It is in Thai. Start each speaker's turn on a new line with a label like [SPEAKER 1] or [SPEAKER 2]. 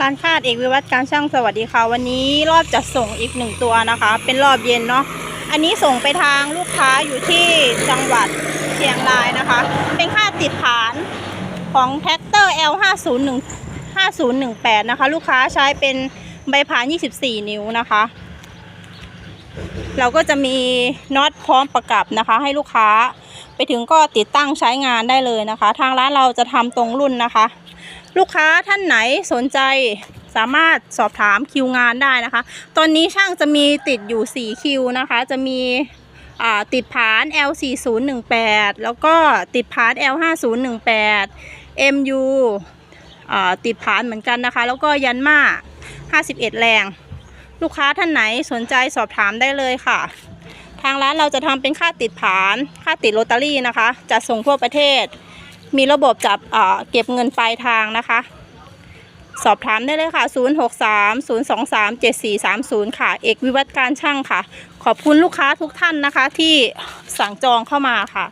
[SPEAKER 1] ร้านคาดเอกวิวัฒน์การช่างสวัสดีค่ะ วันนี้รอบจัดส่งอีกหนึ่งตัวนะคะ เป็นรอบเย็นเนาะอันนี้ส่งไปทางลูกค้าอยู่ที่จังหวัดเชียงรายนะคะ เป็นค่าติดฐานของแท็กเตอร์ L501 5018นะคะ ลูกค้าใช้เป็นใบผ่าน 24 นิ้วนะคะ เราก็จะมีน็อตพร้อมประกับนะคะ ให้ลูกค้า ไปถึงก็ติดตั้งใช้งานได้เลยนะคะ ทางร้านเราจะทำตรงรุ่นนะคะ ลูกค้าท่านไหนสนใจสามารถสอบถามคิวงานได้นะคะ ตอนนี้ช่างจะมีติดอยู่ 4 คิวนะคะ จะมีติดผาน L4018 แล้วก็ติดผาน L5018 MU ติดผานเหมือนกันนะคะ แล้วก็ยันมา51 แรง ลูกค้าท่านไหนสนใจสอบถามได้เลยค่ะ ทางร้านเราจะทำเป็นค่าติดผานค่าติดโรตารี่นะคะจัดส่งทั่วประเทศ มีระบบจับเก็บเงินปลายทางนะคะ สอบถามได้เลยค่ะ 063 023 7430 ค่ะ เอกวิวัฒการช่างค่ะ ขอบคุณลูกค้าทุกท่านนะคะที่สั่งจองเข้ามาค่ะ